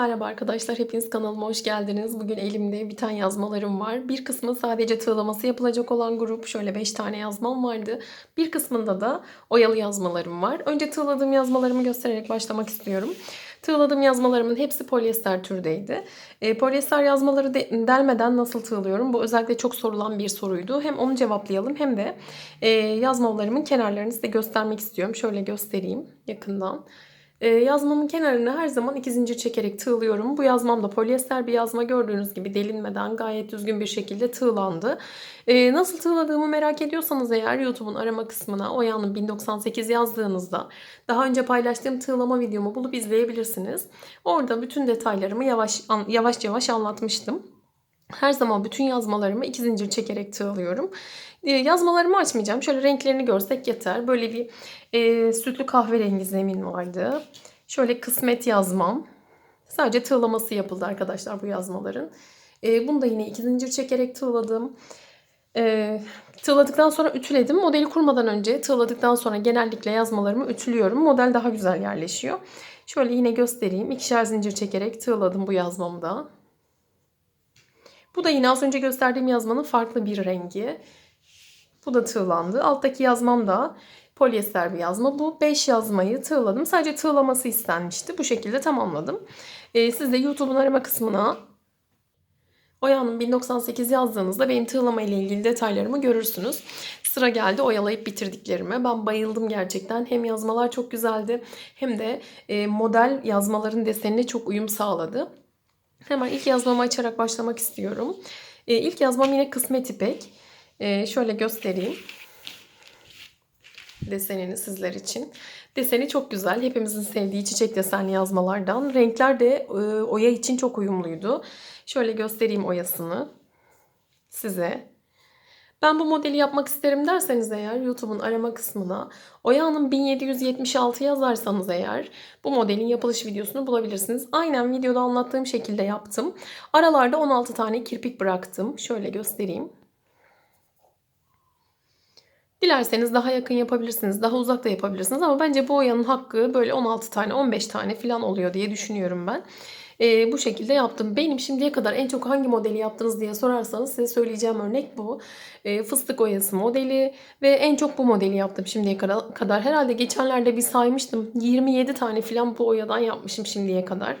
Merhaba arkadaşlar, hepiniz kanalıma hoş geldiniz. Bugün elimde biten yazmalarım var. Bir kısmı sadece tığlaması yapılacak olan grup. Şöyle 5 tane yazmam vardı. Bir kısmında da oyalı yazmalarım var. Önce tığladığım yazmalarımı göstererek başlamak istiyorum. Tığladığım yazmalarımın hepsi polyester türdeydi. E, polyester yazmaları de, delmeden nasıl tığlıyorum? Bu özellikle çok sorulan bir soruydu. Hem onu cevaplayalım hem de e, yazmalarımın kenarlarını size göstermek istiyorum. Şöyle göstereyim yakından. Ee, yazmamın kenarını her zaman iki zincir çekerek tığlıyorum. Bu yazmam da polyester bir yazma gördüğünüz gibi delinmeden gayet düzgün bir şekilde tığlandı. Ee, nasıl tığladığımı merak ediyorsanız eğer YouTube'un arama kısmına Oya'nın 1098 yazdığınızda daha önce paylaştığım tığlama videomu bulup izleyebilirsiniz. Orada bütün detaylarımı yavaş yavaş yavaş anlatmıştım. Her zaman bütün yazmalarımı iki zincir çekerek tığlıyorum. Ee, yazmalarımı açmayacağım. Şöyle renklerini görsek yeter. Böyle bir e, sütlü kahverengi zemin vardı. Şöyle kısmet yazmam. Sadece tığlaması yapıldı arkadaşlar bu yazmaların. E, bunu da yine iki zincir çekerek tığladım. E, tığladıktan sonra ütüledim. Modeli kurmadan önce tığladıktan sonra genellikle yazmalarımı ütülüyorum. Model daha güzel yerleşiyor. Şöyle yine göstereyim. İkişer zincir çekerek tığladım bu yazmamı da. Bu da yine az önce gösterdiğim yazmanın farklı bir rengi. Bu da tığlandı. Alttaki yazmam da polyester bir yazma. Bu 5 yazmayı tığladım. Sadece tığlaması istenmişti. Bu şekilde tamamladım. Ee, siz de YouTube'un arama kısmına Oya'nın 1098 yazdığınızda benim tığlama ile ilgili detaylarımı görürsünüz. Sıra geldi oyalayıp bitirdiklerime. Ben bayıldım gerçekten. Hem yazmalar çok güzeldi hem de e, model yazmaların desenine çok uyum sağladı. Hemen ilk yazmamı açarak başlamak istiyorum. E, ilk yazmam yine kısmet ipek. E, şöyle göstereyim. Desenini sizler için. Deseni çok güzel. Hepimizin sevdiği çiçek desenli yazmalardan. Renkler de e, oya için çok uyumluydu. Şöyle göstereyim oyasını size. Ben bu modeli yapmak isterim derseniz eğer YouTube'un arama kısmına Oya'nın 1776 yazarsanız eğer bu modelin yapılış videosunu bulabilirsiniz. Aynen videoda anlattığım şekilde yaptım. Aralarda 16 tane kirpik bıraktım. Şöyle göstereyim. Dilerseniz daha yakın yapabilirsiniz, daha uzak da yapabilirsiniz ama bence bu oyanın hakkı böyle 16 tane, 15 tane falan oluyor diye düşünüyorum ben. Ee, bu şekilde yaptım. Benim şimdiye kadar en çok hangi modeli yaptınız diye sorarsanız size söyleyeceğim örnek bu. Ee, fıstık oyası modeli ve en çok bu modeli yaptım şimdiye kadar. Herhalde geçenlerde bir saymıştım. 27 tane falan bu oyadan yapmışım şimdiye kadar.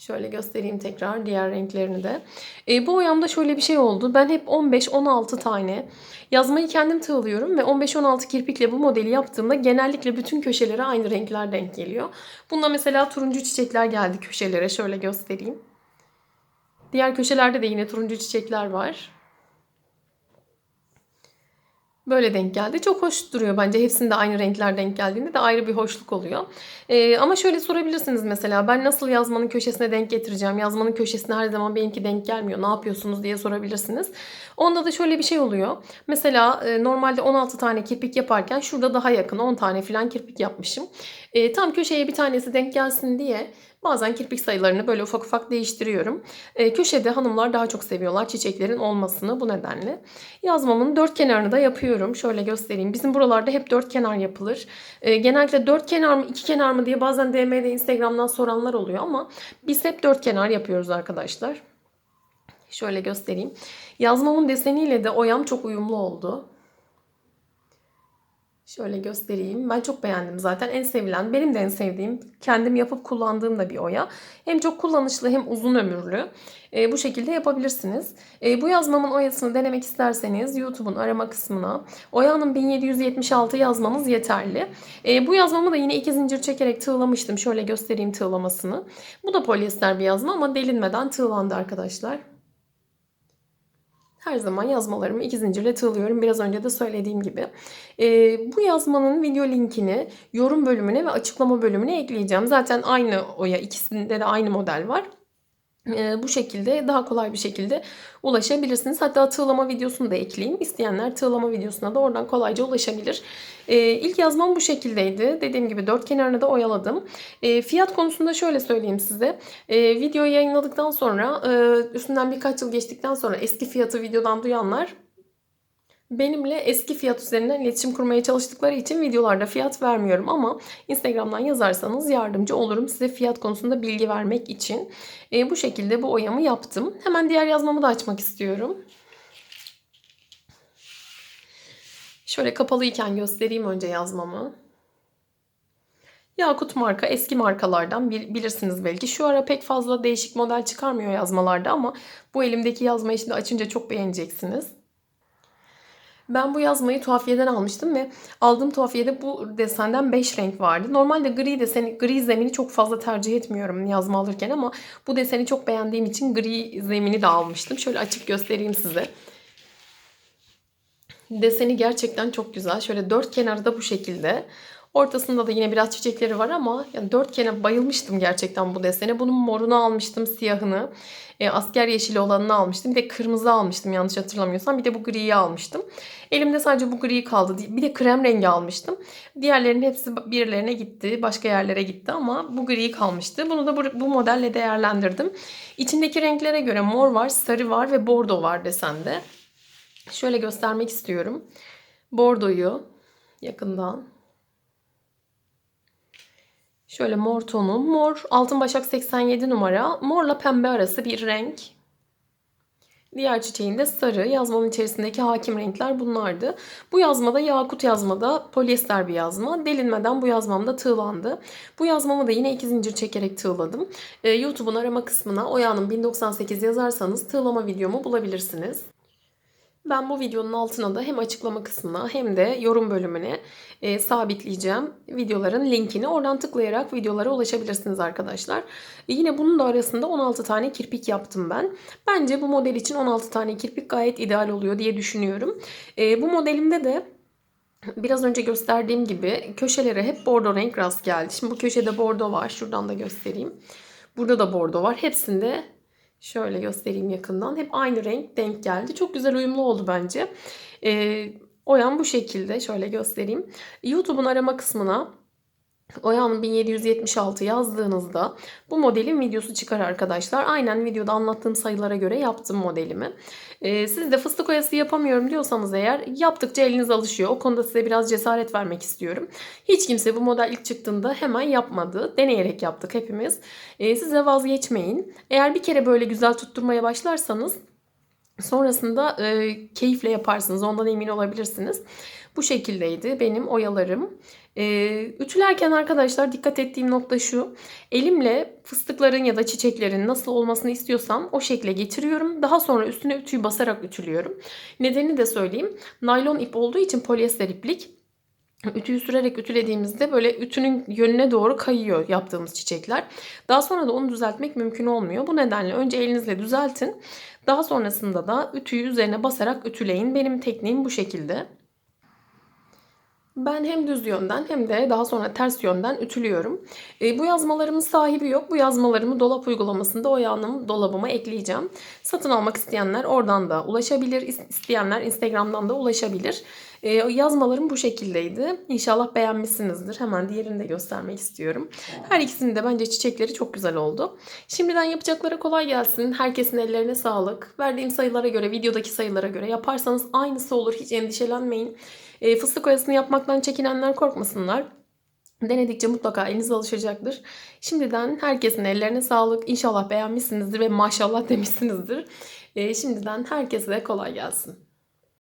Şöyle göstereyim tekrar diğer renklerini de. E, bu oyamda şöyle bir şey oldu. Ben hep 15-16 tane yazmayı kendim tığlıyorum ve 15-16 kirpikle bu modeli yaptığımda genellikle bütün köşelere aynı renkler denk geliyor. Bunda mesela turuncu çiçekler geldi köşelere. Şöyle göstereyim. Diğer köşelerde de yine turuncu çiçekler var. Böyle denk geldi. Çok hoş duruyor bence. Hepsinde aynı renkler denk geldiğinde de ayrı bir hoşluk oluyor. Ee, ama şöyle sorabilirsiniz mesela ben nasıl yazmanın köşesine denk getireceğim? Yazmanın köşesine her zaman benimki denk gelmiyor. Ne yapıyorsunuz diye sorabilirsiniz. Onda da şöyle bir şey oluyor. Mesela e, normalde 16 tane kirpik yaparken şurada daha yakın 10 tane falan kirpik yapmışım. E, tam köşeye bir tanesi denk gelsin diye Bazen kirpik sayılarını böyle ufak ufak değiştiriyorum. E, köşede hanımlar daha çok seviyorlar çiçeklerin olmasını bu nedenle. Yazmamın dört kenarını da yapıyorum. Şöyle göstereyim. Bizim buralarda hep dört kenar yapılır. E, genellikle dört kenar mı iki kenar mı diye bazen DM'de Instagram'dan soranlar oluyor ama biz hep dört kenar yapıyoruz arkadaşlar. Şöyle göstereyim. Yazmamın deseniyle de oyam çok uyumlu oldu. Şöyle göstereyim. Ben çok beğendim zaten. En sevilen, benim de en sevdiğim, kendim yapıp kullandığım da bir oya. Hem çok kullanışlı hem uzun ömürlü. E, bu şekilde yapabilirsiniz. E, bu yazmamın oyasını denemek isterseniz YouTube'un arama kısmına Oya'nın 1776 yazmanız yeterli. E, bu yazmamı da yine iki zincir çekerek tığlamıştım. Şöyle göstereyim tığlamasını. Bu da polyester bir yazma ama delinmeden tığlandı arkadaşlar. Her zaman yazmalarımı iki zincirle tığlıyorum. Biraz önce de söylediğim gibi. Ee, bu yazmanın video linkini yorum bölümüne ve açıklama bölümüne ekleyeceğim. Zaten aynı oya ikisinde de aynı model var. Bu şekilde daha kolay bir şekilde ulaşabilirsiniz. Hatta tığlama videosunu da ekleyeyim. İsteyenler tığlama videosuna da oradan kolayca ulaşabilir. Ee, ilk yazmam bu şekildeydi. Dediğim gibi dört kenarını da oyaladım. Fiyat konusunda şöyle söyleyeyim size. videoyu yayınladıktan sonra üstünden birkaç yıl geçtikten sonra eski fiyatı videodan duyanlar Benimle eski fiyat üzerinden iletişim kurmaya çalıştıkları için videolarda fiyat vermiyorum ama Instagram'dan yazarsanız yardımcı olurum size fiyat konusunda bilgi vermek için. E, bu şekilde bu oyamı yaptım. Hemen diğer yazmamı da açmak istiyorum. Şöyle kapalıyken göstereyim önce yazmamı. Yakut marka eski markalardan bilirsiniz belki. Şu ara pek fazla değişik model çıkarmıyor yazmalarda ama bu elimdeki yazmayı şimdi açınca çok beğeneceksiniz. Ben bu yazmayı tuhafiyeden almıştım ve aldığım tuhafiyede bu desenden 5 renk vardı. Normalde gri deseni, gri zemini çok fazla tercih etmiyorum yazma alırken ama bu deseni çok beğendiğim için gri zemini de almıştım. Şöyle açıp göstereyim size. Deseni gerçekten çok güzel. Şöyle dört kenarı da bu şekilde. Ortasında da yine biraz çiçekleri var ama yani dört kenar bayılmıştım gerçekten bu desene. Bunun morunu almıştım, siyahını. E, asker yeşili olanını almıştım. Bir de kırmızı almıştım yanlış hatırlamıyorsam. Bir de bu griyi almıştım. Elimde sadece bu gri kaldı. Bir de krem rengi almıştım. Diğerlerinin hepsi birilerine gitti. Başka yerlere gitti ama bu gri kalmıştı. Bunu da bu, bu modelle değerlendirdim. İçindeki renklere göre mor var, sarı var ve bordo var desende. Şöyle göstermek istiyorum. Bordoyu yakından Şöyle mor tonu. Mor altın başak 87 numara. Morla pembe arası bir renk. Diğer çiçeğin de sarı. Yazmanın içerisindeki hakim renkler bunlardı. Bu yazmada yakut yazmada polyester bir yazma. Delinmeden bu yazmamda tığlandı. Bu yazmamı da yine iki zincir çekerek tığladım. Ee, YouTube'un arama kısmına Oya'nın 1098 yazarsanız tığlama videomu bulabilirsiniz. Ben bu videonun altına da hem açıklama kısmına hem de yorum bölümüne e, sabitleyeceğim videoların linkini. Oradan tıklayarak videolara ulaşabilirsiniz arkadaşlar. E, yine bunun da arasında 16 tane kirpik yaptım ben. Bence bu model için 16 tane kirpik gayet ideal oluyor diye düşünüyorum. E, bu modelimde de Biraz önce gösterdiğim gibi köşelere hep bordo renk rast geldi. Şimdi bu köşede bordo var. Şuradan da göstereyim. Burada da bordo var. Hepsinde Şöyle göstereyim yakından. Hep aynı renk denk geldi. Çok güzel uyumlu oldu bence. Ee, Oyan bu şekilde. Şöyle göstereyim. YouTube'un arama kısmına Oyan 1776 yazdığınızda bu modelin videosu çıkar arkadaşlar. Aynen videoda anlattığım sayılara göre yaptım modelimi. Ee, siz de fıstık oyası yapamıyorum diyorsanız eğer yaptıkça eliniz alışıyor. O konuda size biraz cesaret vermek istiyorum. Hiç kimse bu model ilk çıktığında hemen yapmadı. Deneyerek yaptık hepimiz. Ee, size vazgeçmeyin. Eğer bir kere böyle güzel tutturmaya başlarsanız sonrasında e, keyifle yaparsınız. Ondan emin olabilirsiniz. Bu şekildeydi benim oyalarım. Ee, ütülerken arkadaşlar dikkat ettiğim nokta şu. Elimle fıstıkların ya da çiçeklerin nasıl olmasını istiyorsam o şekle getiriyorum. Daha sonra üstüne ütüyü basarak ütülüyorum. Nedenini de söyleyeyim. Naylon ip olduğu için polyester iplik Ütüyü sürerek ütülediğimizde böyle ütünün yönüne doğru kayıyor yaptığımız çiçekler. Daha sonra da onu düzeltmek mümkün olmuyor. Bu nedenle önce elinizle düzeltin. Daha sonrasında da ütüyü üzerine basarak ütüleyin. Benim tekniğim bu şekilde. Ben hem düz yönden hem de daha sonra ters yönden ütülüyorum. E, bu yazmalarımın sahibi yok. Bu yazmalarımı dolap uygulamasında o yanım dolabıma ekleyeceğim. Satın almak isteyenler oradan da ulaşabilir. İsteyenler Instagram'dan da ulaşabilir. E, yazmalarım bu şekildeydi. İnşallah beğenmişsinizdir. Hemen diğerini de göstermek istiyorum. Her ikisinin de bence çiçekleri çok güzel oldu. Şimdiden yapacaklara kolay gelsin. Herkesin ellerine sağlık. Verdiğim sayılara göre, videodaki sayılara göre yaparsanız aynısı olur. Hiç endişelenmeyin. E, fıstık oyasını yapmaktan çekinenler korkmasınlar. Denedikçe mutlaka eliniz alışacaktır. Şimdiden herkesin ellerine sağlık. İnşallah beğenmişsinizdir ve maşallah demişsinizdir. E, şimdiden herkese kolay gelsin.